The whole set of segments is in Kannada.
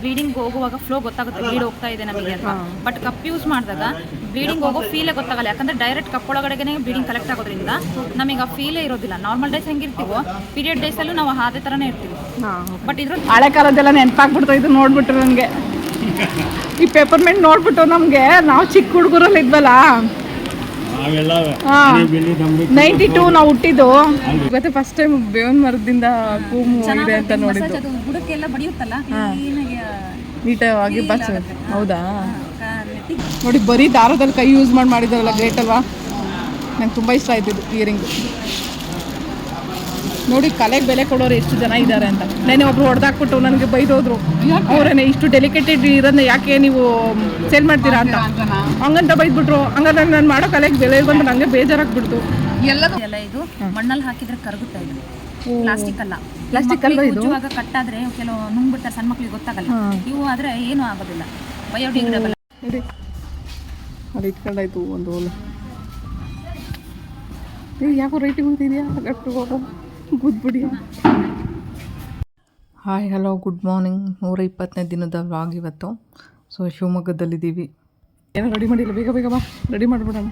ಬ್ಲೀಡಿಂಗ್ ಹೋಗುವಾಗ ಫ್ಲೋ ಗೊತ್ತಾಗುತ್ತೆ ಬ್ಲೀಡ್ ಹೋಗ್ತಾ ಇದೆ ನಮಗೆ ಅಂತ. ಬಟ್ ಕಪ್ ಯೂಸ್ ಮಾಡಿದಾಗ ಬ್ಲೀಡಿಂಗ್ ಹೋಗೋ ಫೀಲೇ ಗೊತ್ತಾಗಲ್ಲ. ಯಾಕಂದ್ರೆ ಡೈರೆಕ್ಟ್ ಕಪ್ ಒಳಗಡೆಗೆ ಬ್ಲೀಡಿಂಗ್ ಕಲೆಕ್ಟ್ ಆಗೋದ್ರಿಂದ ನಮಗೆ ಆ ಫೀಲೇ ಇರೋದಿಲ್ಲ. ನಾರ್ಮಲ್ ಡೇಸ್ ಹೆಂಗಿರ್ತೀವೋ ಪೀರಿಯಡ್ ಡೇಸಲ್ಲೂ ನಾವು ಅದೇ ಥರನೇ ಇರ್ತೀವಿ. ಬಟ್ ಇದ್ರ ಹಳೆ ಕಾಲದೆಲ್ಲ ನೆನಪಾಗ್ಬಿಡ್ತು ಇದು ನೋಡ್ಬಿಟ್ರೆ ನನಗೆ. ಈ ಪೇಪರ್ಮೆಂಟ್ ನೋಡ್ಬಿಟ್ಟು ನಮಗೆ ನಾವು ಚಿಕ್ಕ ಹುಡುಗರಲ್ಲಿ ಇದ್ವಲ್ಲ ನಾವೆಲ್ಲ ಹಾ. ಬೆಳಿ ನಮ್ಗೆ ನೈಂಟಿ ಟೂ ನಾವು ಹುಟ್ಟಿದ್ದು. ಇವತ್ತು ಫಸ್ಟ್ ಟೈಮ್ ಬೇವಿನ ಮರದಿಂದ ಕೂಮು ಇದೆ ಅಂತ ನೋಡಿದ್ದು. ಬುಡಕ್ಕೆಲ್ಲ ಬಡಿಯುತ್ತಲ್ಲ? ನೀಟಾಗಿ ಬಸ್ ಹೌದಾ? ನೋಡಿ ಬರೀ ದಾರದಲ್ಲಿ ಕೈ ಯೂಸ್ ಮಾಡಿ ಮಾಡಿದಾರಲ್ಲ ಗ್ರೇಟ್ ಅಲ್ವಾ? ನಂಗೆ ತುಂಬ ಇಷ್ಟ ಆಯ್ತಿದ್ದು ಇಯರಿಂಗು ನೋಡಿ ಕಲೆಗೆ ಬೆಲೆ ಕೊಡೋರು ಎಷ್ಟು ಜನ ಇದ್ದಾರೆ ಅಂತ. ನೆನೆ ಒಬ್ರು ಹೊಡೆದಾಕ್ಬಿಟ್ಟು ನನಗೆ ಬೈದೋದ್ರು. ಅವ್ರೇನೆ ಇಷ್ಟು ಡೆಲಿಕೇಟೆಡ್ ಇರೋದನ್ನ ಯಾಕೆ ನೀವು ಸೇಲ್ ಮಾಡ್ತೀರಾ ಅಂತ. ಹಂಗಂತ ಬೈದ್ಬಿಟ್ರು. ಹಂಗಾದ್ರೆ ನಾನು ಮಾಡೋ ಕಲೆಗೆ ಬೆಲೆ ಬಂದು ನನಗೆ ಬೇಜಾರಾಗ್ಬಿಡ್ತು. ಎಲ್ಲದು? ಎಲ್ಲ ಇದು ಮಣ್ಣಲ್ಲಿ ಹಾಕಿದ್ರೆ ಕರಗುತ್ತಾ ಇದು. ಪ್ಲಾಸ್ಟಿಕ್ ಅಲ್ಲ. ಪ್ಲಾಸ್ಟಿಕ್ ಅಲ್ಲ ಇದು? ಕಟ್ಟಾದ್ರೆ ಕೆಲವು ನುಂಗ್ಬಿಡ್ತಾರೆ ಸಣ್ಣ ಮಕ್ಳಿಗೆ ಗೊತ್ತಾಗಲ್ಲ. ಇವು ಆದ್ರೆ ಏನೂ ಆಗೋದಿಲ್ಲ. ಬಯೋಡಿಗ್ರೇಡಬಲ್ ನೋಡಿ. ಅಲ್ಲಿ ಇಟ್ಕೊಂಡಾಯ್ತು ಒಂದು ಹೋಲು. ಏ ಯಾಕೋ ರೈಟಿಗೆ ಹೋಗ್ತಿದ್ಯಾ ಹೋಗು. ಗುದ್ಬಿಡಿ ಹಾಯ್ ಹಲೋ ಗುಡ್ ಮಾರ್ನಿಂಗ್ ನೂರ ಇಪ್ಪತ್ತನೇ ದಿನದ ವ್ಲಾಗ್ ಇವತ್ತು. ಸೊ ಶಿವಮೊಗ್ಗದಲ್ಲಿದ್ದೀವಿ. ಏನೋ ರೆಡಿ ಮಾಡಿಲ್ಲ? ಬೇಗ ಬೇಗ ಬಾ. ರೆಡಿ ಮಾಡಿಬಿಡೋಣ.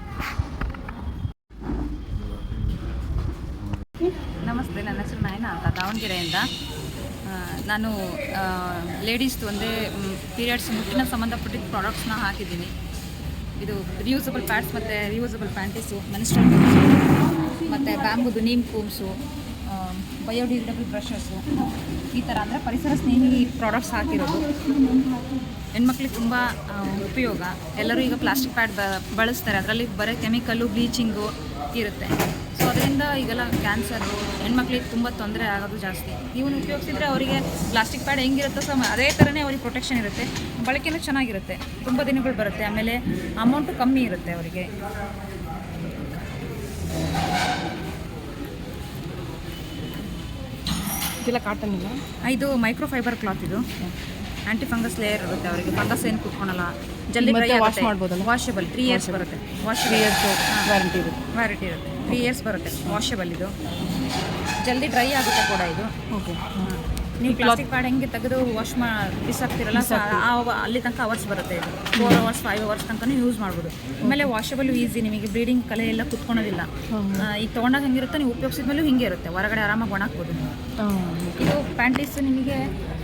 ನಮಸ್ತೆ, ನನ್ನ ಹೆಸರು ನಯನ ಅಂತ, ದಾವಣಗೆರೆಯಿಂದ. ನಾನು ಲೇಡೀಸ್ದು ಒಂದೇ ಪೀರಿಯಡ್ಸ್ ಮುಟ್ಟಿನ ಸಂಬಂಧಪಟ್ಟಿದ್ದ ಪ್ರಾಡಕ್ಟ್ಸ್ನ ಹಾಕಿದ್ದೀನಿ. ಇದು ರಿಯೂಸಬಲ್ ಪ್ಯಾಡ್ಸ್ ಮತ್ತು ರಿಯೂಸಬಲ್ ಪ್ಯಾಂಟೀಸು ಮೆನ್ಸ್ಟ್ರಲ್ ಮತ್ತು ಬ್ಯಾಂಬುದು ನೀಮ್ ಕೂಮ್ಸು ಬಯೋಡಿಗ್ರೇಡಬಲ್ ಬ್ರಷಸ್ಸು. ಈ ಥರ ಅಂದರೆ ಪರಿಸರ ಸ್ನೇಹಿ ಪ್ರಾಡಕ್ಟ್ಸ್ ಹಾಕಿರೋದು. ಹೆಣ್ಮಕ್ಳಿಗೆ ತುಂಬ ಉಪಯೋಗ. ಎಲ್ಲರೂ ಈಗ ಪ್ಲಾಸ್ಟಿಕ್ ಪ್ಯಾಡ್ ಬಳಸ್ತಾರೆ. ಅದರಲ್ಲಿ ಬರೀ ಕೆಮಿಕಲ್ಲು ಬ್ಲೀಚಿಂಗು ಇರುತ್ತೆ. ಸೊ ಅದರಿಂದ ಈಗೆಲ್ಲ ಕ್ಯಾನ್ಸರು, ಹೆಣ್ಮಕ್ಳಿಗೆ ತುಂಬ ತೊಂದರೆ ಆಗೋದು ಜಾಸ್ತಿ. ಇವನು ಉಪಯೋಗಿಸಿದ್ರೆ ಅವರಿಗೆ ಪ್ಲಾಸ್ಟಿಕ್ ಪ್ಯಾಡ್ ಹೆಂಗಿರುತ್ತೋ ಸೊ ಅದೇ ಥರನೇ ಅವ್ರಿಗೆ ಪ್ರೊಟೆಕ್ಷನ್ ಇರುತ್ತೆ. ಬಳಕೆನೂ ಚೆನ್ನಾಗಿರುತ್ತೆ. ತುಂಬ ದಿನಗಳು ಬರುತ್ತೆ. ಆಮೇಲೆ ಅಮೌಂಟು ಕಮ್ಮಿ ಇರುತ್ತೆ ಅವರಿಗೆ. ಇದೆಲ್ಲ ಕಾಟನ್ ಇಲ್ಲ. ಇದು ಮೈಕ್ರೋ ಫೈಬರ್ ಕ್ಲಾತ್ ಇದು. ಆಂಟಿ ಫಂಗಸ್ ಲೇಯರ್ ಇರುತ್ತೆ ಅವರಿಗೆ. ಫಂಗಸ್ ಏನು ಕುತ್ಕೊಳಲ್ಲ. ಜಲ್ದಿ ವಾಶ್ ಮಾಡ್ಬೋದಲ್ಲ? ವಾಷಬಲ್ ತ್ರೀ ಇಯರ್ಸ್ ಬರುತ್ತೆ. ವಾಶ್ ತ್ರೀ ಇಯರ್ಸ್ ವ್ಯಾರಂಟಿ ಇರುತ್ತೆ. ವ್ಯಾರಂಟಿ ಇರುತ್ತೆ. ತ್ರೀ ಇಯರ್ಸ್ ಬರುತ್ತೆ. ವಾಷೇಬಲ್ ಇದು. ಜಲ್ದಿ ಡ್ರೈ ಆಗುತ್ತೆ ಕೂಡ ಇದು. ಓಕೆ ನೀವು ಪ್ಲಾಸ್ಟಿಕ್ ಪ್ಯಾಡ್ ಹೆಂಗೆ ತೆಗೆದು ವಾಶ್ ಮಾ ಬಿಸಾಕ್ತಿರಲ್ಲ ಅಲ್ಲಿ ತನಕ ಅವರ್ಸ್ ಬರುತ್ತೆ ಇದು. ಫೋರ್ ಅವರ್ಸ್ ಫೈವ್ ಅವರ್ಸ್ ತನಕ ಯೂಸ್ ಮಾಡ್ಬೋದು. ಆಮೇಲೆ ವಾಷಬಲ್ ಈಸಿ ನಿಮಗೆ ಬ್ಲೀಡಿಂಗ್ ಕಲೆ ಎಲ್ಲ ಕುತ್ಕೊಳೋದಿಲ್ಲ ಈಗ ತೊಗೊಂಡಾಗ ಹೆಂಗಿರುತ್ತೆ ನೀವು ಉಪಯೋಗಿಸಿದ್ಮೇಲೂ ಹಿಂಗೆ ಇರುತ್ತೆ. ಹೊರಗಡೆ ಆರಾಮಾಗಿ ಒಣಾಕ್ಬೋದು ಇದು ಪ್ಯಾಂಟೀಸ್ ನಿಮಗೆ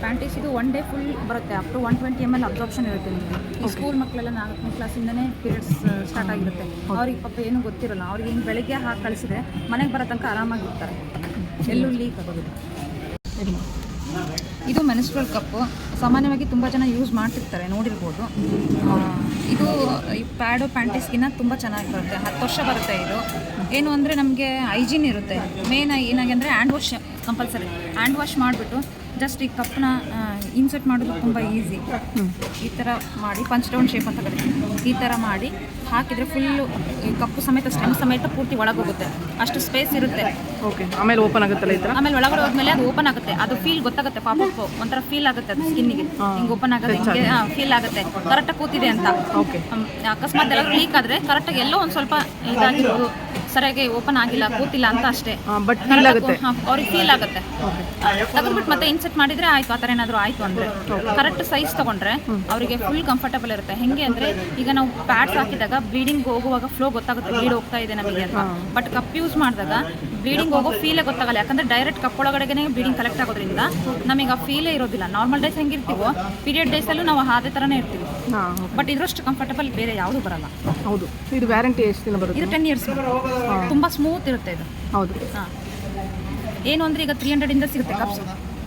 ಪ್ಯಾಂಟೀಸ್ ಇದು ಒನ್ ಡೇ ಫುಲ್ ಬರುತ್ತೆ. Up to one twenty M L absorption ಇರುತ್ತೆ ನಿಮಗೆ. ಸ್ಕೂಲ್ ಮಕ್ಕಳೆಲ್ಲ ನಾಲ್ಕನೇ ಕ್ಲಾಸಿಂದನೇ ಪೀರಿಯಡ್ಸ್ ಸ್ಟಾರ್ಟ್ ಆಗಿರುತ್ತೆ. ಅವ್ರಿಗೆ ಪಾಪ ಏನು ಗೊತ್ತಿರಲ್ಲ. ಅವ್ರಿಗೆ ಹಿಂಗೆ ಬೆಳಗ್ಗೆ ಹಾಕಿ ಕಳಿಸಿದ್ರೆ ಮನೆಗೆ ಬರೋ ತನಕ ಆರಾಮಾಗಿರ್ತಾರೆ ಎಲ್ಲೂ ಲೀಕ್ ಆಗೋದಿಲ್ಲ. ಇದು ಮೆನ್ಸ್ಟ್ರಲ್ ಕಪ್ಪು. ಸಾಮಾನ್ಯವಾಗಿ ತುಂಬ ಜನ ಯೂಸ್ ಮಾಡ್ತಿರ್ತಾರೆ, ನೋಡಿರ್ಬೋದು. ಇದು ಈ ಪ್ಯಾಡು ಪ್ಯಾಂಟೀಸ್ಗಿನ್ನ ತುಂಬ ಚೆನ್ನಾಗಿ ಬರುತ್ತೆ. ಹತ್ತು ವರ್ಷ ಬರುತ್ತೆ ಇದು. ಏನು ಅಂದರೆ ನಮಗೆ ಹೈಜೀನ್ ಇರುತ್ತೆ. ಮೇನ್ ಏನಾಗಿ ಅಂದರೆ hand wash compulsory. Hand wash ಮಾಡಿಬಿಟ್ಟು ಜಸ್ಟ್ ಈ ಕಪ್ನ ಇನ್ಸರ್ಟ್ ಮಾಡೋದು ತುಂಬ ಈಸಿ ಈ ಥರ ಮಾಡಿ ಪಂಚ್ ಡೌನ್ ಶೇಪ್ ಅಂತ ಕರಿತೀವಿ ಈ ಥರ ಮಾಡಿ ಹಾಕಿದರೆ ಫುಲ್ಲು ಈ ಕಪ್ಪು ಸಮೇತ ಸ್ಟೆಮ್ ಸಮೇತ ಪೂರ್ತಿ ಒಳಗೋಗುತ್ತೆ. ಅಷ್ಟು ಸ್ಪೇಸ್ ಇರುತ್ತೆ. ಓಕೆ ಆಮೇಲೆ ಓಪನ್ ಆಗುತ್ತಲ್ಲ ಈ ಥರ ಆಮೇಲೆ ಒಳಗಡೆ ಹೋದ್ಮೇಲೆ ಅದು ಓಪನ್ ಆಗುತ್ತೆ. ಅದು ಫೀಲ್ ಗೊತ್ತಾಗುತ್ತೆ ಪಾಪ ಒಂಥರ ಫೀಲ್ ಆಗುತ್ತೆ ಅದು ಸ್ಕಿನ್ನಿಗೆ ಹಿಂಗೆ ಓಪನ್ ಆಗುತ್ತೆ ಹಿಂಗೆ ಫೀಲ್ ಆಗುತ್ತೆ. ಕರೆಕ್ಟಾಗಿ ಕೂತಿದೆ ಅಂತ. ಓಕೆ ಅಕಸ್ಮಾತ್ ಎಲ್ಲ ಲೀಕ್ ಆದರೆ ಕರೆಕ್ಟಾಗಿ ಎಲ್ಲೋ ಒಂದು ಸ್ವಲ್ಪ ಇದಾಗಿರ್ಬೋದು ಸರಿಯಾಗಿ ಓಪನ್ ಆಗಿಲ್ಲ ಕೂತಿಲ್ಲ ಅಂತ ಅಷ್ಟೇ. ಬಟ್ ಫೀಲ್ ಆಗುತ್ತೆ. ಅವ್ರಿಗೆ ಫೀಲ್ ಆಗುತ್ತೆ ತೆಗೆದ್ಬಿಟ್ಟು ಮತ್ತೆ ಇನ್ಸೆಟ್ ಮಾಡಿದ್ರೆ ಆಯ್ತು ಆ ಥರ ಏನಾದರೂ ಆಯ್ತು ಅಂದ್ರೆ. ಕರೆಕ್ಟ್ ಸೈಜ್ ತಗೊಂಡ್ರೆ ಅವರಿಗೆ ಫುಲ್ ಕಂಫರ್ಟಬಲ್ ಇರುತ್ತೆ. ಹೆಂಗೆ ಅಂದ್ರೆ ಈಗ ನಾವು ಪ್ಯಾಡ್ಸ್ ಹಾಕಿದಾಗ ಬ್ಲೀಡಿಂಗ್ ಹೋಗುವಾಗ ಫ್ಲೋ ಗೊತ್ತಾಗುತ್ತೆ ಬ್ಲೀಡ್ ಹೋಗ್ತಾ ಇದೆ ನಮಗೆ ಅಂತ. ಬಟ್ ಕಪ್ ಯೂಸ್ ಮಾಡಿದಾಗ ಬ್ಲೀಡಿಂಗ್ ಹೋಗೋ ಫೀಲೇ ಗೊತ್ತಾಗಲ್ಲ. ಯಾಕಂದ್ರೆ ಡೈರೆಕ್ಟ್ ಕಪ್ ಒಳಗಡೆಗೆ ಬ್ಲೀಡಿಂಗ್ ಕಲೆಕ್ಟ್ ಆಗೋದ್ರಿಂದ ನಮಗೆ ಆ ಫೀಲೇ ಇರೋದಿಲ್ಲ. ನಾರ್ಮಲ್ ಡೇಸ್ ಹೆಂಗಿರ್ತೀವೋ ಪೀರಿಯಡ್ ಅಲ್ಲೂ ನಾವು ಅದೇ ತರನೇ ಇರ್ತೀವಿ. ಬಟ್ ಇದರಷ್ಟು ಕಂಫರ್ಟಬಲ್ ಬೇರೆ ಯಾವುದು ಬರಲ್ಲ. ಹೌದು. ಇದು ವ್ಯಾರಂಟಿ ಎಷ್ಟು ದಿನ ಬರುತ್ತೆ? ಇದು ಟೆನ್ ಇಯರ್ಸ್ ತುಂಬಾ ಸ್ಮೂತ್ ಇರುತ್ತೆ ಇದು. ಹೌದು. ಹಾಂ. ಏನು ಅಂದರೆ ಈಗ ತ್ರೀ ಹಂಡ್ರೆಡಿಂದ ಸಿಗುತ್ತೆ ಕಪ್ಸ್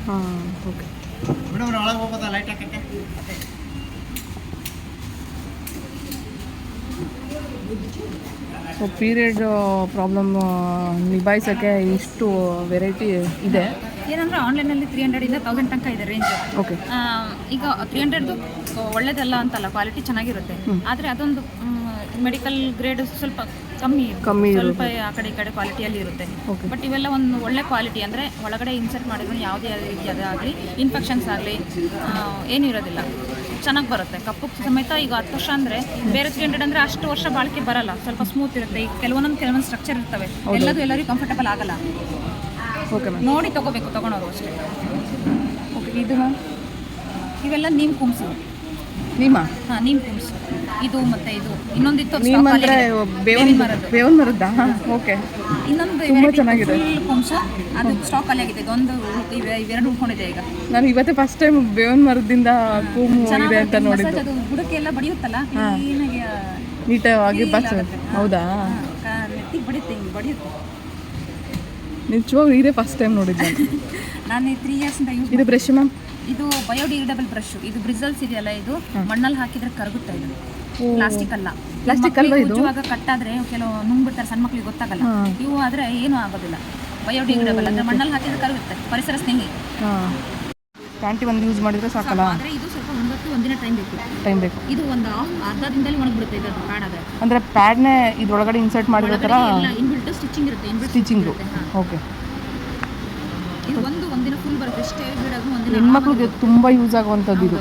ಹಾಂ ಓಕೆ ಸೊ ಪೀರಿಯಡ್ ಪ್ರಾಬ್ಲಮ್ ನಿಭಾಯಿಸೋಕ್ಕೆ ಇಷ್ಟು ವೆರೈಟಿ ಇದೆ. ಏನಂದ್ರೆ ಆನ್ಲೈನಲ್ಲಿ ತ್ರೀ ಹಂಡ್ರೆಡಿಂದ ತೌಸಂಡ್ ತನಕ ಇದೆ ರೇಂಜ್ ಓಕೆ ಈಗ ತ್ರೀ ಹಂಡ್ರೆಡ್ದು ಒಳ್ಳೇದಲ್ಲ ಅಂತಲ್ಲ ಕ್ವಾಲಿಟಿ ಚೆನ್ನಾಗಿರುತ್ತೆ. ಆದರೆ ಅದೊಂದು ಮೆಡಿಕಲ್ ಗ್ರೇಡ್ ಸ್ವಲ್ಪ ಕಮ್ಮಿ. ಕಮ್ಮಿ ಸ್ವಲ್ಪ ಆ ಕಡೆ ಈ ಕಡೆ ಕ್ವಾಲಿಟಿಯಲ್ಲಿ ಇರುತ್ತೆ. ಬಟ್ ಇವೆಲ್ಲ ಒಂದು ಒಳ್ಳೆ ಕ್ವಾಲಿಟಿ ಅಂದರೆ ಒಳಗಡೆ ಇನ್ಸರ್ಟ್ ಮಾಡಿದ್ರು ಯಾವುದೇ ರೀತಿ ಆಗಲಿ ಇನ್ಫೆಕ್ಷನ್ಸ್ ಆಗಲಿ ಏನೂ ಇರೋದಿಲ್ಲ. ಚೆನ್ನಾಗಿ ಬರುತ್ತೆ. ಕಪ್ಪು ಸಮೇತ ಈಗ ಹತ್ತು ವರ್ಷ ಅಂದರೆ ಬೇರೆ ತ್ರೀ ಹಂಡ್ರೆಡ್ ಅಂದರೆ ಅಷ್ಟು ವರ್ಷ ಬಾಳಿಕೆ ಬರಲ್ಲ. ಸ್ವಲ್ಪ ಸ್ಮೂತ್ ಇರುತ್ತೆ. ಈಗ ಕೆಲವೊಂದೊಂದು ಕೆಲವೊಂದು ಸ್ಟ್ರಕ್ಚರ್ ಇರ್ತವೆ. ಎಲ್ಲದೂ ಎಲ್ಲರಿಗೂ ಕಂಫರ್ಟಬಲ್ ಆಗಲ್ಲ. ಓಕೆ ಮ್ಯಾಮ್ ನೋಡಿ ತಗೋಬೇಕು ತಗೊಳೋರು ಅಷ್ಟೇ. ಓಕೆ ಇದು ಮ್ಯಾಮ್ ಇವೆಲ್ಲ ನೀಮ್ ಕುಮ್ಸು ನಿಮ್ಮ? ಹಾಂ ನೀಮ್ ಕುಮ್ಸು ಇದು ಮತ್ತೆ ಇದು. ಇನ್ನೊಂದಿತ್ತು stock ಅಂದ್ರೆ. ಬೇವನ್ ಮರದ್ದು. ಬೇವನ್ ಮರದ್ದಾ? ಓಕೆ. ಇನ್ನೊಂದು ತುಂಬಾ ಚೆನ್ನಾಗಿದೆ. ಕುಮ್ಸು ಅದು ಸ್ಟಾಕ್ ಅಲ್ಲಿ ಆಗಿದೆ. ಇದೊಂದು ಇವೆ ಇವೆರಡು ಉಳ್ಕೊಂಡಿದೆ ಈಗ. ನಾನು ಇವತ್ತೇ ಫಸ್ಟ್ ಟೈಮ್ ಬೇವನ್ ಮರದಿಂದ ಕೂಮು ಇದೆ ಅಂತ ನೋಡಿದ್ದು. ಮಸಾಜ್ ಅದು ಬುಡಕ್ಕೆ ಎಲ್ಲ ಬಡಿಯುತ್ತಲ್ಲ? ಕ್ಲೀನಾಗಿ ನೀಟಾಗಿ ಬಸ್ ಹೌದಾ? ನೆತ್ತಿಗೆ ಬಡಿಯುತ್ತೆ ಹಿಂಗೆ ಬಡಿಯುತ್ತೆ. ನಿಜವಾಗ್ಲೂ ಇದೇ ಫಸ್ಟ್ ಟೈಮ್ ನೋಡಿದ್ದೆ. ನಾನು ನಾನು ತ್ರೀ ಇಯರ್ಸ್ ಯೂಸ್ ಇದು ಬ್ರಷ್ ಮ್ಯಾಮ್ ಇದು ಬಯೋಡಿಗ್ರೇಡಬಲ್ ಬ್ರಷ್. ಇದು ಬ್ರಿಸಲ್ಸ್ ಇದೆಯಲ್ಲ ಇದು? ಮಣ್ಣಲ್ಲಿ ಹಾಕಿದ್ರೆ ಕರಗುತ್ತೆ ಇದು. ಪ್ಲಾಸ್ಟಿಕ್ ಅಲ್ಲ. ಪ್ಲಾಸ್ಟಿಕ್ ಅಲ್ಲ ಇದು? ಆದ್ರೆ ಕಟ್ಟಾದ್ರೆ ಕೆಲವು ನುಂಗ್ಬಿಡ್ತಾರೆ ಸಣ್ಣ ಮಕ್ಳಿಗೆ ಗೊತ್ತಾಗಲ್ಲ. ಇವು ಆದ್ರೆ ಏನು ಆಗೋದಿಲ್ಲ. ಬಯೋಡಿಗ್ರೇಡಬಲ್. ಅಂದ್ರೆ ಮಣ್ಣಲ್ಲಿ ಹಾಕಿದ್ರೆ ಕರಗುತ್ತೆ. ಪರಿಸರ ಸ್ನೇಹಿ. ಪ್ಯಾಂಟಿ ಒಂದು ಯೂಸ್ ಮಾಡಿದ್ರೆ ಸಾಕಲ್ಲ? ಆದ್ರೆ ಇದು ಸ್ವಲ್ಪ ಒಂದತ್ತು ಒಂದಿನ ಟೈಮ್ ಬೇಕು. ಟೈಮ್ ಬೇಕು. ಇದು ಒಂದು ಅರ್ಧ ದಿನದಲ್ಲಿ ಒಣಗಿಬಿಡುತ್ತೆ ಇದು ಪ್ಯಾಡ್ ಆದ್ರೆ ಅಂದರೆ ಪ್ಯಾಡ್ನೇ ಇದ್ರೊಳಗಡೆ ಇನ್ಸರ್ಟ್ ಮಾಡಿರೋ ಥರ ಇನ್ಬಿಲ್ಟ್ ಸ್ಟಿಚಿಂಗ್ ಇರುತ್ತೆ ಸ್ಟಿಚಿಂಗು ಓಕೆ ಒಂದು ಒಂದಿನ ಫುಲ್ ಬರುತ್ತೆ. ಎಷ್ಟೇ ಬಿಡೋದು ಒಂದಿನ ಹೆಣ್ಮಕ್ಳಿಗೆ ತುಂಬ ಯೂಸ್ ಆಗುವಂಥದ್ದು ಇದು.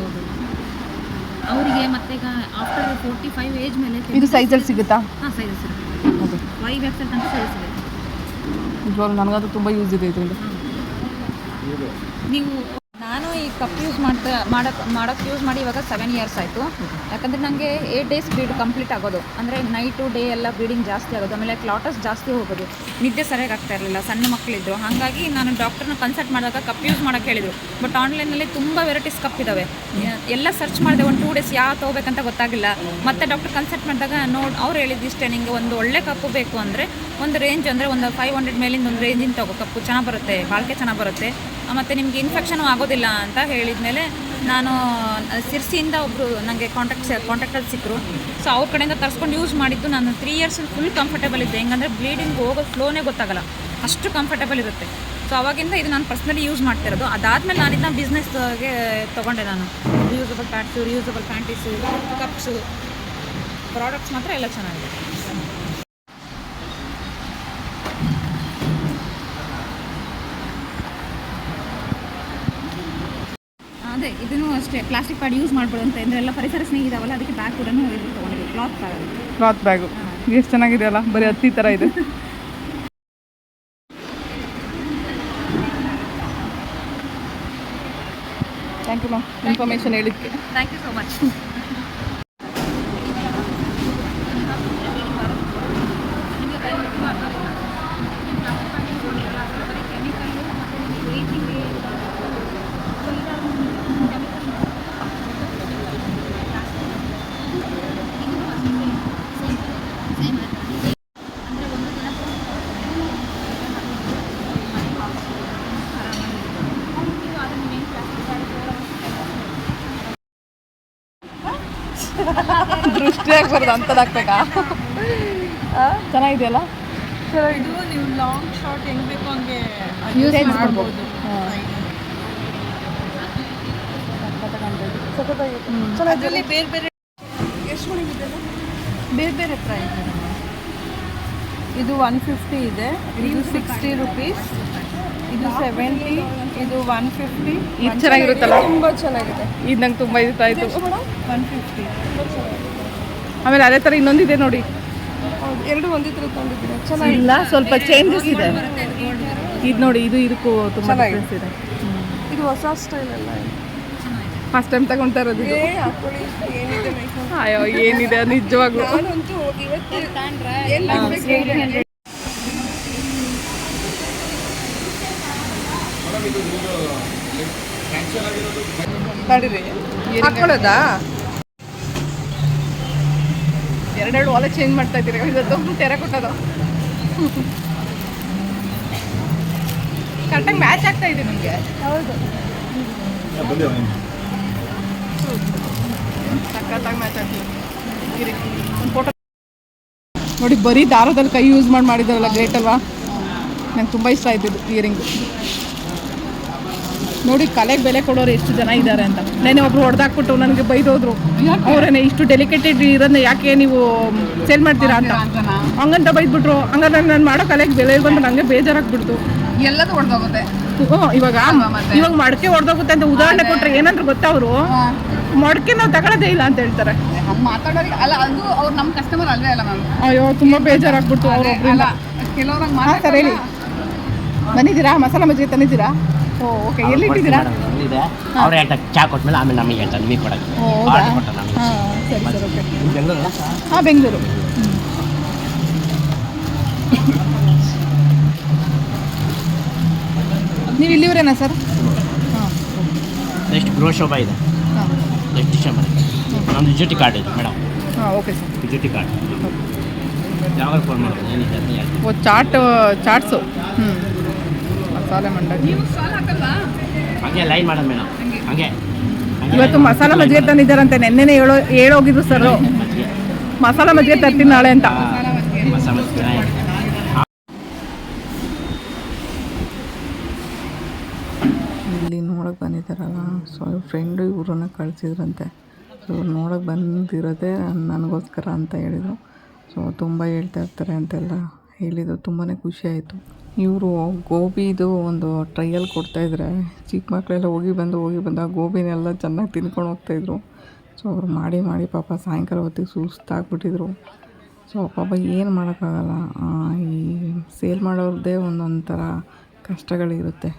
ಅವರಿಗೆ ಮತ್ತೆ ಈಗ ಆಫ್ಟರ್ ಫೋರ್ಟಿ ಫೈವ್ ಏಜ್ ಮೇಲೆ ಇದು ಸೈಜಲ್ಲಿ ಸಿಗುತ್ತಾ? ಹಾಂ ಅಲ್ಲಿ ಸಿಗುತ್ತೆ. ಫೈವ್ ಎಕ್ಸೆಲ್ ತನಕ ಸೈಜ್ ಇದೆ ನಿಜವಾಗ್ಲೂ ನನಗದು ತುಂಬ ಯೂಸ್ ಇದೆ ಇದರಿಂದ ನೀವು ಕಪ್ ಯೂಸ್ ಮಾಡ್ತಾ, ಮಾಡೋಕೆ ಮಾಡೋಕ್ಕೆ ಯೂಸ್ ಮಾಡಿ ಇವಾಗ ಸೆವೆನ್ ಇಯರ್ಸ್ ಆಯಿತು. ಯಾಕಂದರೆ ನನಗೆ ಏಟ್ ಡೇಸ್ ಬ್ಲೀಡ್ ಕಂಪ್ಲೀಟ್ ಆಗೋದು. ಅಂದರೆ ನೈಟು ಡೇ ಎಲ್ಲ ಬ್ಲೀಡಿಂಗ್ ಜಾಸ್ತಿ ಆಗೋದು. ಆಮೇಲೆ ಕ್ಲಾಟಸ್ ಜಾಸ್ತಿ ಹೋಗೋದು. ನಿದ್ದೆ ಸರಿಯಾಗಿ ಆಗ್ತಾ ಇರಲಿಲ್ಲ, ಸಣ್ಣ ಮಕ್ಕಳಿದ್ರು ಹಾಗಾಗಿ ನಾನು ಡಾಕ್ಟರ್ನ ಕನ್ಸಲ್ಟ್ ಮಾಡಿದಾಗ ಕಪ್ ಯೂಸ್ ಮಾಡೋಕ್ಕೆ ಹೇಳಿದರು. ಬಟ್ ಆನ್ಲೈನಲ್ಲಿ ತುಂಬ ವೆರೈಟೀಸ್ ಕಪ್ ಇದ್ದಾವೆ ಎಲ್ಲ ಸರ್ಚ್ ಮಾಡಿದೆ, ಒಂದು ಟೂ ಡೇಸ್ ಯಾವ ತೊಗೋಬೇಕಂತ ಗೊತ್ತಾಗಿಲ್ಲ. ಮತ್ತೆ ಡಾಕ್ಟರ್ ಕನ್ಸಲ್ಟ್ ಮಾಡಿದಾಗ ನೋಡಿ, ಅವ್ರು ಹೇಳಿದ್ದಿಷ್ಟೇ ನಿಮಗೆ ಒಂದು ಒಳ್ಳೆ ಕಪ್ಪು ಬೇಕು ಅಂದರೆ, ಒಂದು ರೇಂಜ್ ಅಂದರೆ ಒಂದು ಫೈವ್ ಹಂಡ್ರೆಡ್ ಮೇಲಿಂದ ಒಂದು ರೇಂಜಿನ ತಗೋ. ಕಪ್ಪು ಚೆನ್ನಾಗಿ ಬರುತ್ತೆ, ಬಾಳಿಕೆ ಚೆನ್ನಾಗಿ ಬರುತ್ತೆ. ಮತ್ತು ನಿಮಗೆ ಇನ್ಫೆಕ್ಷನ್ ಆಗೋದಿಲ್ಲ ಅಂತ ಹೇಳಿದ್ಮೇಲೆ ನಾನು ಸಿರ್ಸಿಯಿಂದ ಒಬ್ಬರು ನನಗೆ ಕಾಂಟ್ಯಾಕ್ಟ್ಸ್ ಕಾಂಟ್ಯಾಕ್ಟಲ್ಲಿ ಸಿಕ್ಕರು ಸೊ ಅವ್ರ ಕಡೆಯಿಂದ ತರಿಸ್ಕೊಂಡು ಯೂಸ್ ಮಾಡಿದ್ದು ನಾನು ತ್ರೀ ಇಯರ್ಸ್ ಫುಲ್ ಕಂಫರ್ಟೇಬಲ್ ಇದ್ದೆ. ಹೆಂಗಂದರೆ ಬ್ಲೀಡಿಂಗ್ ಹೋಗೋ ಫ್ಲೋನೇ ಗೊತ್ತಾಗಲ್ಲ. ಅಷ್ಟು ಕಂಫರ್ಟೇಬಲ್ ಇರುತ್ತೆ. ಸೊ ಅವಾಗಿಂದ ಇದು ನಾನು ಪರ್ಸ್ನಲಿ ಯೂಸ್ ಮಾಡ್ತಿರೋದು ಅದಾದಮೇಲೆ ನಾನು ಇದನ್ನ ಬಿಸ್ನೆಸ್ಗೆ ತೊಗೊಂಡೆ ನಾನು. Reusable pants reusable panties cups products ಮಾತ್ರ ಎಲ್ಲ ಚೆನ್ನಾಗಿದೆ ಅದೇ ಇದನ್ನು ಅಷ್ಟೇ ಪ್ಲಾಸ್ಟಿಕ್ ಪ್ಯಾಡ್ ಯೂಸ್ ಮಾಡ್ಬೋದು ಅಂತ ಎಲ್ಲ ಪರಿಸರ ಸ್ನೇಹಿ ಇದಾವಲ್ಲ ಅದಕ್ಕೆ ಬ್ಯಾಗ್ ಕೂಡ ತೊಗೊಂಡಿದ್ದೀವಿ ಕ್ಲಾತ್ ಬ್ಯಾಗ್ ಕ್ಲಾತ್ ಬ್ಯಾಗು ಎಷ್ಟು ಚೆನ್ನಾಗಿದೆ ಅಲ್ಲ ಬರೀ ಹತ್ತಿ ಥರ ಇದೆ. ಥ್ಯಾಂಕ್ ಯು ಮ್ಯಾಮ್ ಇನ್ಫಾರ್ಮೇಷನ್ ಹೇಳಿದ್ದಕ್ಕೆ. ಥ್ಯಾಂಕ್ ಯು ಸೊ ಮಚ್ ದೃಷ್ಟಿ ಆಗ್ಬಾರ್ದು ಅಂಥದ್ದು ಹಾಕ್ಬೇಕಾ ಚೆನ್ನಾಗಿದೆಯಲ್ಲ? ಇದು ನೀವು ಲಾಂಗ್ ಶಾರ್ಟ್ ಹೆಂಗ್ ಬೇಕು ಹಂಗೆ ಯೂಸ್ adjust ಮಾಡ್ಬೋದು. ಅದರಲ್ಲಿ ಬೇರೆ ಬೇರೆ ಎಷ್ಟು ಬೇರೆ ಬೇರೆ ಪ್ರೈಸ್ ಇದು. ಒನ್ ಫಿಫ್ಟಿ ಇದೆ. ಇದು ಸಿಕ್ಸ್ಟಿ ರುಪೀಸ್ ಇದು ಸೆವೆಂಟಿ ಇದು ಒನ್ ಫಿಫ್ಟಿ ಇದು ಚೆನ್ನಾಗಿರುತ್ತಲ್ಲ? ತುಂಬ ಚೆನ್ನಾಗಿದೆ. ಇದು ನಂಗೆ ತುಂಬ ಇಷ್ಟ ಆಯಿತು ಒನ್ ಫಿಫ್ಟಿ ಆಮೇಲೆ ಅದೇ ಥರ ಇನ್ನೊಂದಿದೆ ನೋಡಿ. ಹೌದು ಎರಡು ಒಂದೇ ಥರ ತೊಗೊಂಡಿದ್ದೀನಿ ಚೆನ್ನಾಗಿ ಇಲ್ಲ ಸ್ವಲ್ಪ ಚೇಂಜಸ್ ಇದೆ. ಇದು ನೋಡಿ ಇದು ಇದಕ್ಕೂ ತುಂಬ ಚೆನ್ನಾಗಿದೆ. ಡಿಫ್ರೆನ್ಸ್ ಇದೆ. ಇದು ಹೊಸ ಸ್ಟೈಲ್ ಅಲ್ಲ ಫಸ್ಟ್ ಟೈಮ್ ತಗೊಂತಾ ಇರೋದು ಅಯ್ಯೋ ಏನಿದೆ ನಿಜವಾಗ್ಲೂ ನಾನಂತೂ ಇವತ್ತು ಎಲ್ಲಿ ಹೋಗ್ಬೇಕು? ತಡೀರಿ. ಹಾಕೊಳ್ಳೋದಾ? ಎರಡೆರಡು ವಾಲೆ ಚೇಂಜ್ ಮಾಡ್ತಾ ಇದ್ದೀರಿ? ಇವತ್ತು ತೆರೆ ಕೊಟ್ಟದು ಕರೆಕ್ಟಾಗಿ ಮ್ಯಾಚ್ ಆಗ್ತಾ ಇದೆ ನಿಮಗೆ. ಹೌದು. ಸಖತ್ತಾಗಿ ಮ್ಯಾಚ್ ಆಗ್ತಿದೆ ಒಂದು ಫೋಟೋ ನೋಡಿ ಬರೀ ದಾರದಲ್ಲಿ ಕೈ ಯೂಸ್ ಮಾಡಿ ಮಾಡಿದಾರಲ್ಲ ಗ್ರೇಟ್ ಅಲ್ವಾ? ನಂಗೆ ತುಂಬ ಇಷ್ಟ ಆಯ್ತಿದ್ದು ಇಯರಿಂಗು ನೋಡಿ ಕಲೆಗೆ ಬೆಲೆ ಕೊಡೋರು ಎಷ್ಟು ಜನ ಇದ್ದಾರೆ ಅಂತ. ನೆನೆ ಒಬ್ರು ಹೊಡೆದಾಕ್ಬಿಟ್ಟು ನನಗೆ ಬೈದೋದ್ರು. ಅವರೇನೆ ಇಷ್ಟು ಡೆಲಿಕೇಟೆಡ್ ಇರೋದನ್ನ ಯಾಕೆ ನೀವು ಸೇಲ್ ಮಾಡ್ತೀರಾ ಅಂತ. ಹಂಗಂತ ಬೈದ್ಬಿಟ್ರು. ಹಂಗಂದ್ರೆ ನಾನು ಮಾಡೋ ಕಲೆಗೆ ಬೆಲೆ ಬಂದು ನನಗೆ ಬೇಜಾರಾಗ್ಬಿಡ್ತು. ಎಲ್ಲದು ಹೊಡೆದೋಗುತ್ತೆ. ಹ್ಞೂ, ಇವಾಗ ಇವಾಗ ಮಡಕೆ ಹೊಡೆದೋಗುತ್ತೆ ಅಂತ ಉದಾಹರಣೆ ಕೊಟ್ರೆ ಏನಂದ್ರೆ ಗೊತ್ತಾ ಅವರು? ಮಡಕೆ ನಾವು ತಗೊಳ್ಳೋದೇ ಇಲ್ಲ ಅಂತ ಹೇಳ್ತಾರೆ. ಮಾತಾಡೋರಿಗೆ ಅಲ್ಲ ಅದು ಅವ್ರು ನಮ್ಮ ಕಸ್ಟಮರ್ ಅಲ್ವೇ ಅಲ್ಲ ಮ್ಯಾಮ್ ಅಯ್ಯೋ ತುಂಬಾ ಬೇಜಾರಾಗ್ಬಿಡ್ತು ಅವ್ರು ಕೆಲವ್ರಂಗೆ ಹೇಳಿ. ಬಂದಿದ್ದೀರಾ? ಮಸಾಲ ಮಜ್ಜಿಗೆ ತಂದಿದ್ದೀರಾ? ಓಕೆ ಎಲ್ಲಿ ಇಟ್ಟಿದ್ದೀರಾ ಇದೆ ಅವ್ರು ಹೇಳ್ತಾರೆ ಚಾ ಕೊಟ್ಮೇಲೆ ಆಮೇಲೆ ನಮಗೆ ಹೇಳ್ತಾರೆ ನಿಮಗೆ ಕೊಡೋಕ್ಕೆ. ಆರ್ಡರ್ ಕೊಟ್ಟ ನಮಗೆ. ಹಾಂ ಸರಿ ಸರ್ ಓಕೆ ನಿಮ್ಮ ಹಾಂ ಬೆಂಗಳೂರು. ನೀವು ಇಲ್ಲಿವರೇನಾ ಸರ್? ಹಾಂ ನೆಕ್ಸ್ಟ್ ಗೃಹ ಶೋಭಾ ಇದೆ. ನೆಕ್ಸ್ಟ್ ಡಿಸೆಂಬರ್ ನಮ್ಮದು ವಿಜಿಟಿ ಕಾರ್ಡ್ ಇದೆ ಮೇಡಮ್. ಹಾಂ ಓಕೆ ಸರ್ ವಿಜಿಟಿ ಕಾರ್ಡ್ ಯಾವಾಗ ಫೋನ್ ಮಾಡೋದು ಏನಿದೆ ಓ ಚಾಟ್ ಚಾಟ್ಸು. ಹ್ಞೂ ಮಸಾಲೆ ಮಂಡಕ್ಕಿ. ಹಾಗೆ ಲೈನ್ ಮಾಡೋದು ಮೇಡಮ್ ಹಾಗೆ. ಹಾಗೆ. ಇವತ್ತು ಮಸಾಲ ಮಜ್ಜಿಗೆ ತಂದಿದ್ದಾರಂತೆ. ನೆನ್ನೆನೇ ಹೇಳೋ ಹೇಳೋಗಿದ್ರು ಸರ್ ಮಸಾಲ ಮಜ್ಜಿಗೆ ತರ್ತೀನಿ ನಾಳೆ ಅಂತ. ಇಲ್ಲಿ ನೋಡೋಕೆ ಬಂದಿದ್ದಾರಲ್ಲ. ಸೊ ಫ್ರೆಂಡು ಇವ್ರನ್ನ ಕಳಿಸಿದ್ರಂತೆ. ಸೊ ಇವ್ರು ನೋಡೋಕೆ ಬಂದಿರೋದೇ ನನಗೋಸ್ಕರ ಅಂತ ಹೇಳಿದರು. ಸೊ ತುಂಬ ಹೇಳ್ತಾ ಇರ್ತಾರೆ ಅಂತೆಲ್ಲ ಹೇಳಿದರು. ತುಂಬಾ ಖುಷಿ ಆಯಿತು. ಇವರು ಗೋಬಿದು ಒಂದು ಟ್ರಯಲ್ ಕೊಡ್ತಾಯಿದ್ರೆ ಚಿಕ್ಕ ಮಕ್ಕಳೆಲ್ಲ ಹೋಗಿ ಬಂದು ಹೋಗಿ ಬಂದು ಆ ಗೋಬಿನೆಲ್ಲ ಚೆನ್ನಾಗಿ ತಿನ್ಕೊಂಡು ಹೋಗ್ತಾಯಿದ್ರು ಸೊ ಅವರು ಮಾಡಿ ಮಾಡಿ ಪಾಪ ಸಾಯಂಕಾಲ ಹೊತ್ತಿಗೆ ಸುಸ್ತಾಗ್ಬಿಟ್ಟಿದ್ರು. ಸೊ ಪಾಪ ಏನು ಮಾಡೋಕ್ಕಾಗಲ್ಲ. ಈ ಸೇಲ್ ಮಾಡೋರದ್ದೇ ಒಂದೊಂಥರ ಕಷ್ಟಗಳಿರುತ್ತೆ.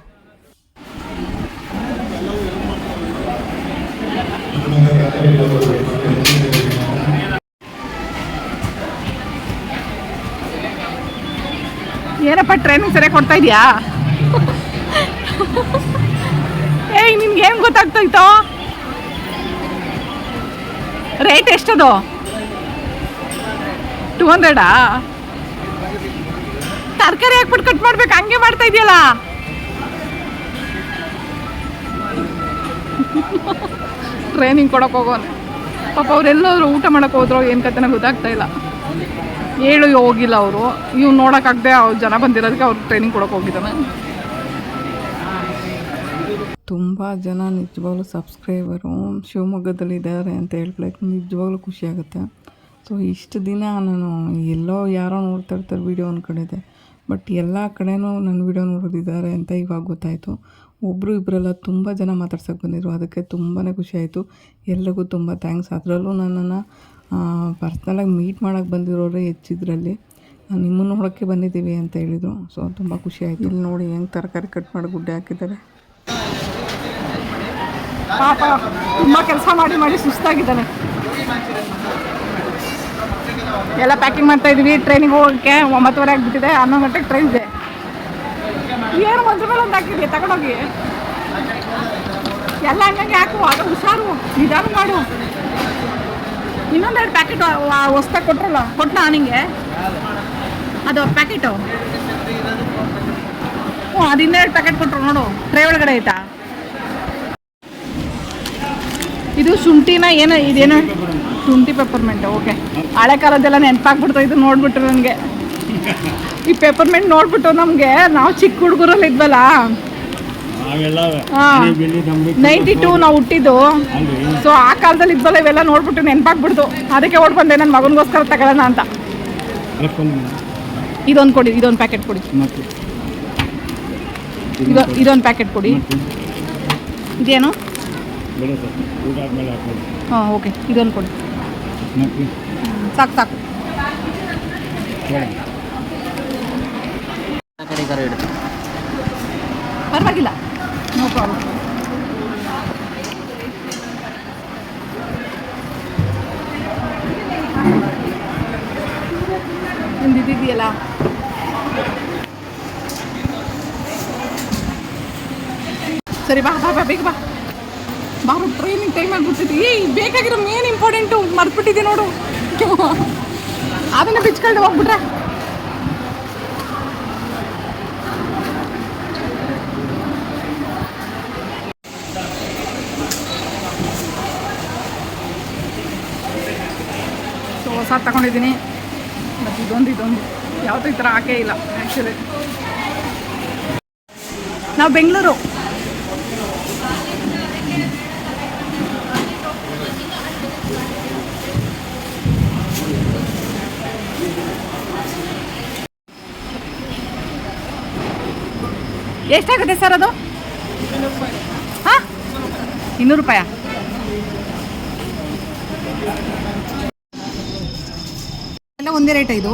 ಏನಪ್ಪ ಟ್ರೈನಿಂಗ್ ಸರಿಯಾಗಿ ಕೊಡ್ತಾ ಇದೆಯಾ? ಏಯ್, ನಿನ್ಗೆ ಏನು ಗೊತ್ತಾಗ್ತೈತೋ ರೇಟ್ ಎಷ್ಟದು? ಟು ಹಂಡ್ರೆಡಾ ತರಕಾರಿ ಹಾಕ್ಬಿಟ್ಟು ಕಟ್ ಮಾಡ್ಬೇಕು, ಹಂಗೆ ಮಾಡ್ತಾ ಇದೆಯಲ್ಲ? ಟ್ರೈನಿಂಗ್ ಕೊಡಕ್ಕೆ ಹೋಗೋಣ ಪಾಪ ಅವರೆಲ್ಲರೂ ಊಟ ಮಾಡಕ್ಕೆ ಹೋದ್ರೋ, ಏನು ಕತೆನ ಗೊತ್ತಾಗ್ತಾ ಇಲ್ಲ. ಹೇಳು ಹೋಗಿಲ್ಲ ಅವರು. ಇವ್ ನೋಡೋಕ್ಕಾಗದೆ ಅವ್ರು ಜನ ಬಂದಿರೋದಕ್ಕೆ ಅವ್ರು ಟ್ರೈನಿಂಗ್ ಕೊಡೋಕೆ ಹೋಗಿದ್ದಾನೆ. ತುಂಬ ಜನ ನಿಜವಾಗ್ಲೂ ಸಬ್ಸ್ಕ್ರೈಬರು ಶಿವಮೊಗ್ಗದಲ್ಲಿದ್ದಾರೆ ಅಂತ ಹೇಳ್ಕೊಳಕ್ಕೆ ನಿಜವಾಗ್ಲೂ ಖುಷಿಯಾಗುತ್ತೆ ಸೊ ಇಷ್ಟು ದಿನ ನಾನು ಎಲ್ಲೋ ಯಾರೋ ನೋಡ್ತಾ ಇರ್ತಾರೆ ವೀಡಿಯೋ ಇದೆ ಬಟ್ ಎಲ್ಲ ಕಡೆನೂ ನನ್ನ ವೀಡಿಯೋ ನೋಡೋದಿದ್ದಾರೆ ಅಂತ ಇವಾಗ ಗೊತ್ತಾಯಿತು. ಒಬ್ಬರು ಇಬ್ಬರೆಲ್ಲ ತುಂಬ ಜನ ಮಾತಾಡ್ಸೋಕೆ ಬಂದಿದ್ರು. ಅದಕ್ಕೆ ತುಂಬಾ ಖುಷಿಯಾಯಿತು ಎಲ್ರಿಗೂ ತುಂಬ ಥ್ಯಾಂಕ್ಸ್ ಅದರಲ್ಲೂ ನನ್ನನ್ನು ಪರ್ಸ್ನಲಾಗಿ ಮೀಟ್ ಮಾಡೋಕ್ಕೆ ಬಂದಿರೋರೇ ಹೆಚ್ಚಿದ್ರಲ್ಲಿ. ನಿಮ್ಮನ್ನು ನೋಡೋಕ್ಕೆ ಬಂದಿದ್ದೀವಿ ಅಂತ ಹೇಳಿದರು. ಸೊ ತುಂಬ ಖುಷಿ ಆಯಿತು. ಇಲ್ಲಿ ನೋಡಿ ಹೆಂಗೆ ತರಕಾರಿ ಕಟ್ ಮಾಡಿ ಗುಡ್ಡೆ ಹಾಕಿದ್ದಾರೆ. ಪಾಪ ತುಂಬ ಕೆಲಸ ಮಾಡಿ ಮಾಡಿ ಸುಸ್ತಾಗಿದ್ದಾನೆ. ಎಲ್ಲ ಪ್ಯಾಕಿಂಗ್ ಮಾಡ್ತಾ ಇದೀವಿ ಟ್ರೈನಿಗೆ ಹೋಗೋಕ್ಕೆ ಒಂಬತ್ತುವರೆ ಆಗಿಬಿಟ್ಟಿದೆ. ಹನ್ನೊಂದು ಗಂಟೆಗೆ ಟ್ರೈನ್ ಇದೆ. ಏನು ಒಂದ್ರ ಮೇಲೆ ಒಂದು ಹಾಕಿದ್ವಿ ತಗೊಂಡೋಗಿ. ಎಲ್ಲ ಹಂಗಂಗೆ ಹಾಕು. ಅದು ಹುಷಾರು. ನಿಧಾನ ಮಾಡು. ಇನ್ನೊಂದೆರಡು ಪ್ಯಾಕೆಟ್ ಹೊಸ್ದಾಗಿ ಕೊಟ್ರಲ್ಲ ಕೊಟ್ಟ ನಿಂಗೆ? ಅದು ಪ್ಯಾಕೆಟು ಹ್ಞೂ ಅದು ಇನ್ನೆರಡು ಪ್ಯಾಕೆಟ್ ಕೊಟ್ಟರು ನೋಡು. ಟ್ರೈ ಒಳಗಡೆ ಆಯ್ತಾ? ಇದು ಶುಂಠಿನ ಏನು ಇದೇನು? ಶುಂಠಿ ಪೆಪ್ಪರ್ಮೆಂಟ್ ಓಕೆ ಹಳೆ ಕಾಲದ್ದೆಲ್ಲ ನೆನಪಾಗ್ಬಿಡ್ತು, ಇದು ನೋಡ್ಬಿಟ್ರು ನನಗೆ. ಈ ಪೆಪ್ಪರ್ಮೆಂಟ್ ನೋಡ್ಬಿಟ್ಟು ನಮಗೆ, ನಾವು ಚಿಕ್ಕ ಹುಡುಗರಲ್ಲಿ ಇದ್ವಲ್ಲ ನಾವೆಲ್ಲ ಹಾ. ಮನೆ ಬೆಳ್ಳಿ ನಂಬಿಕೆ ನೈಂಟಿ ಟೂ ನಾವು ಹುಟ್ಟಿದ್ದು. ಸೊ ಆ ಕಾಲದಲ್ಲಿ ಇದ್ದಲ್ಲ ಇವೆಲ್ಲ ನೋಡ್ಬಿಟ್ಟು ನೆನಪಾಗ್ಬಿಡ್ತು. ಅದಕ್ಕೆ ಓಡ್ ಬಂದೆ ನನ್ನ ಮಗನಿಗೋಸ್ಕರ ತಗೊಳ್ಳೋಣ ಅಂತ. ಇದೊಂದು ಕೊಡಿ ಇದೊಂದು ಪ್ಯಾಕೆಟ್ ಕೊಡಿ. ಇದೊಂದು ಪ್ಯಾಕೆಟ್ ಕೊಡಿ. ಇದೇನು? ಹಾಂ ಓಕೆ ಇದೊಂದು ಕೊಡಿ. ಸಾಕು ಸಾಕು. ಪರವಾಗಿಲ್ಲ. No problem. ಸರಿ, ಬಾ ಬಾ ಬಾ, ಬೇಗ ಬಾ. ಬಾರು ಟ್ರೈನಿಂಗ್ ಟೈಮ್ ಆಗಿಬಿಡ್ತೈತಿ ಏಯ್, ಬೇಕಾಗಿರೋ ಮೇನ್ ಇಂಪಾರ್ಟೆಂಟು ಮರ್ತ್ಬಿಟ್ಟಿದ್ದೆ ನೋಡು. ಅದನ್ನ ಬಿಚ್ಕೊಂಡು ಹೋಗ್ಬಿಟ್ರೆ. ಸೊ ಹೊಸ ತಗೊಂಡಿದ್ದೀನಿ. ಮತ್ತು ಇದೊಂದು ಇದೊಂದು. ಯಾವುದೂ ಈ ಥರ ಹಾಕೇ ಇಲ್ಲ ಆ್ಯಕ್ಚುಲಿ ನಾವು ಬೆಂಗಳೂರು. ಎಷ್ಟಾಗುತ್ತೆ ಸರ್ ಅದು? ಹಾಂ? ಇನ್ನೂರು ರೂಪಾಯಾ. ಎಲ್ಲ ಒಂದೇ ರೇಟ್ ಇದು?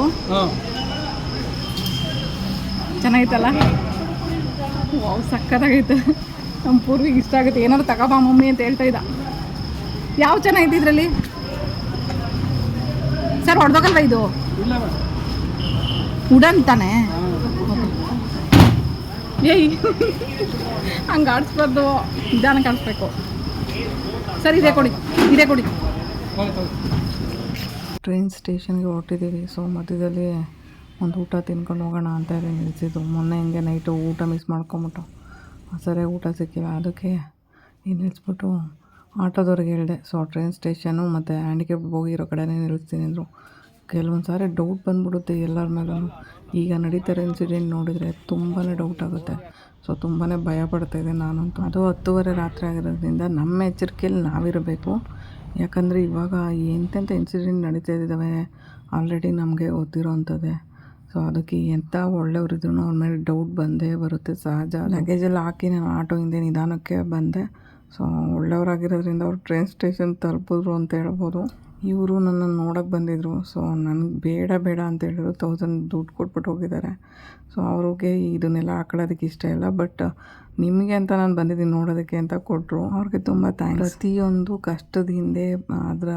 ಚೆನ್ನಾಗಿತ್ತಲ್ಲ? ವಾವ್ ಸಕ್ಕತ್ತಾಗೈತೆ. ನಮ್ಮ ಪೂರ್ವಿಗೆ ಇಷ್ಟ ಆಗುತ್ತೆ. ಏನಾದ್ರು ತಗೋಬಾ ಮಮ್ಮಿ ಅಂತ ಹೇಳ್ತಾ ಇದ್ದ. ಯಾವ ಚೆನ್ನಾಗಿದೆ ಇದರಲ್ಲಿ? ಸರ್ ಹೊಡೆದೋಗಲ್ವ ಇದು? ಉಡನ್ ತಾನೆ? ಏಯ್. ಹಂಗೆ ಆಡಿಸ್ಬಾರ್ದು. ನಿಧಾನಕ್ಕೆ ಆಡಿಸ್ಬೇಕು ಸರ್ ಇದೇ ಕೊಡಿ. ಇದೇ ಕೊಡಿ. ಟ್ರೈನ್ ಸ್ಟೇಷನ್ಗೆ ಹೊರಟಿದ್ದೀವಿ ಸೊ ಮಧ್ಯದಲ್ಲಿ ಒಂದು ಊಟ ತಿನ್ಕೊಂಡು ಹೋಗೋಣ ಅಂತ ಹೇಳಿ ನಿಲ್ಸಿದ್ದು ಮೊನ್ನೆ ಹಿಂಗೆ ನೈಟು ಊಟ ಮಿಸ್ ಮಾಡ್ಕೊಂಬಿಟ್ಟು. ಸರಿಯಾಗಿ ಊಟ ಸಿಕ್ಕಿಲ್ಲ. ಅದಕ್ಕೆ ನಿಲ್ಲಿಸ್ಬಿಟ್ಟು ಆಟೋದವ್ರಿಗೆ ಹೇಳಿದೆ. ಸೊ ಟ್ರೈನ್ ಸ್ಟೇಷನು ಮತ್ತು ಹ್ಯಾಂಡಿಕ್ಯಾಪ್ ಹೋಗಿರೋ ಕಡೆನೇ ನಿಲ್ಲಿಸ್ತೀನಿ ಅಂದರು. ಕೆಲವೊಂದು ಸಾರಿ ಡೌಟ್ ಬಂದ್ಬಿಡುತ್ತೆ ಎಲ್ಲರ ಮೇಲೂ ಈಗ ನಡೀತಾರೆ ಇನ್ಸಿಡೆಂಟ್ ನೋಡಿದರೆ ತುಂಬಾ ಡೌಟ್ ಆಗುತ್ತೆ. ಸೊ ತುಂಬಾ ಭಯ ಪಡ್ತಾಯಿದ್ದೆ ನಾನಂತೂ. ಅದು ಹತ್ತುವರೆ ರಾತ್ರಿ ಆಗಿರೋದ್ರಿಂದ ನಮ್ಮ ಎಚ್ಚರಿಕೆಯಲ್ಲಿ ನಾವಿರಬೇಕು. ಯಾಕಂದರೆ ಇವಾಗ ಎಂತೆಂಥ ಇನ್ಸಿಡೆಂಟ್ ನಡೀತಾ ಇದ್ದಾವೆ ಆಲ್ರೆಡಿ ನಮಗೆ ಗೊತ್ತಿರೋವಂಥದ್ದೇ ಸೊ ಅದಕ್ಕೆ ಎಂಥ ಒಳ್ಳೆಯವರಿದ್ರು ಅವ್ರ ಮೇಲೆ ಡೌಟ್ ಬಂದೇ ಬರುತ್ತೆ, ಸಹಜ. ಲಗೇಜೆಲ್ಲ ಹಾಕಿ ನಾನು ಆಟೋ ಹಿಂದೆ ನಿಧಾನಕ್ಕೆ ಬಂದೆ. ಸೊ ಒಳ್ಳೆಯವರಾಗಿರೋದ್ರಿಂದ ಅವ್ರು ಟ್ರೈನ್ ಸ್ಟೇಷನ್ ತಲುಪಿದ್ರು ಅಂತ ಹೇಳ್ಬೋದು. ಇವರು ನನ್ನನ್ನು ನೋಡೋಕ್ಕೆ ಬಂದಿದ್ದರು ಸೊ ನನಗೆ ಬೇಡ ಬೇಡ ಅಂತ ಹೇಳಿದ್ರು. ತೌಸಂಡ್ ದುಡ್ಡು ಕೊಟ್ಬಿಟ್ಟು ಹೋಗಿದ್ದಾರೆ. ಸೊ ಅವ್ರಿಗೆ ಇದನ್ನೆಲ್ಲ ಹಾಕೊಳ್ಳೋದಕ್ಕೆ ಇಷ್ಟ ಇಲ್ಲ. ಬಟ್ ನಿಮಗೆ ಅಂತ ನಾನು ಬಂದಿದ್ದೀನಿ ನೋಡೋದಕ್ಕೆ ಅಂತ ಕೊಟ್ಟರು ಅವ್ರಿಗೆ ತುಂಬ ಥ್ಯಾಂಕ್ಸ್ ಪ್ರತಿಯೊಂದು ಕಷ್ಟದ ಹಿಂದೆ ಅದರ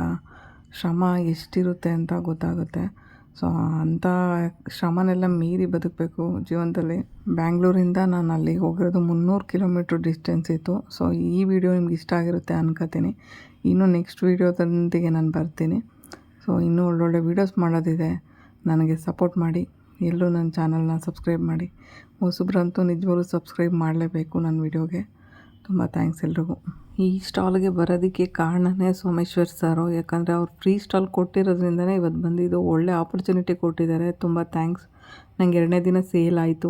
ಶ್ರಮ ಎಷ್ಟಿರುತ್ತೆ ಅಂತ ಗೊತ್ತಾಗುತ್ತೆ. ಸೊ ಅಂಥ ಶ್ರಮನೆಲ್ಲ ಮೀರಿ ಬದುಕಬೇಕು ಜೀವನದಲ್ಲಿ. ಬ್ಯಾಂಗ್ಳೂರಿಂದ ನಾನು ಅಲ್ಲಿಗೆ ಹೋಗಿರೋದು ಮುನ್ನೂರು ಕಿಲೋಮೀಟ್ರ್ ಡಿಸ್ಟೆನ್ಸ್ ಇತ್ತು. ಸೊ ಈ ವಿಡಿಯೋ ನಿಮ್ಗೆ ಇಷ್ಟ ಆಗಿರುತ್ತೆ ಅನ್ಕೋತೀನಿ. ಇನ್ನು ನೆಕ್ಸ್ಟ್ ವೀಡಿಯೋದೊಂದಿಗೆ ನಾನು ಬರ್ತೀನಿ. ಸೊ ಇನ್ನೂ ಒಳ್ಳೊಳ್ಳೆ ವೀಡಿಯೋಸ್ ಮಾಡೋದಿದೆ. ನನಗೆ ಸಪೋರ್ಟ್ ಮಾಡಿ. ಎಲ್ಲರೂ ನನ್ನ ಚಾನಲ್ನ ಸಬ್ಸ್ಕ್ರೈಬ್ ಮಾಡಿ. ಹೊಸಬ್ರಂತೂ ನಿಜವಾಗ್ಲೂ ಸಬ್ಸ್ಕ್ರೈಬ್ ಮಾಡಲೇಬೇಕು ನನ್ನ ವಿಡಿಯೋಗೆ ತುಂಬ ಥ್ಯಾಂಕ್ಸ್ ಎಲ್ರಿಗೂ. ಈ ಸ್ಟಾಲ್ಗೆ ಬರೋದಕ್ಕೆ ಕಾರಣನೇ ಸೋಮೇಶ್ವರ್ ಸರು ಯಾಕಂದರೆ ಅವ್ರು ಫ್ರೀ ಸ್ಟಾಲ್ ಕೊಟ್ಟಿರೋದ್ರಿಂದನೇ ಇವತ್ತು ಬಂದಿದ್ದು ಒಳ್ಳೆ ಆಪರ್ಚುನಿಟಿ ಕೊಟ್ಟಿದ್ದಾರೆ. ತುಂಬ ಥ್ಯಾಂಕ್ಸ್ ನನಗೆ ಎರಡನೇ ದಿನ ಸೇಲ್ ಆಯಿತು.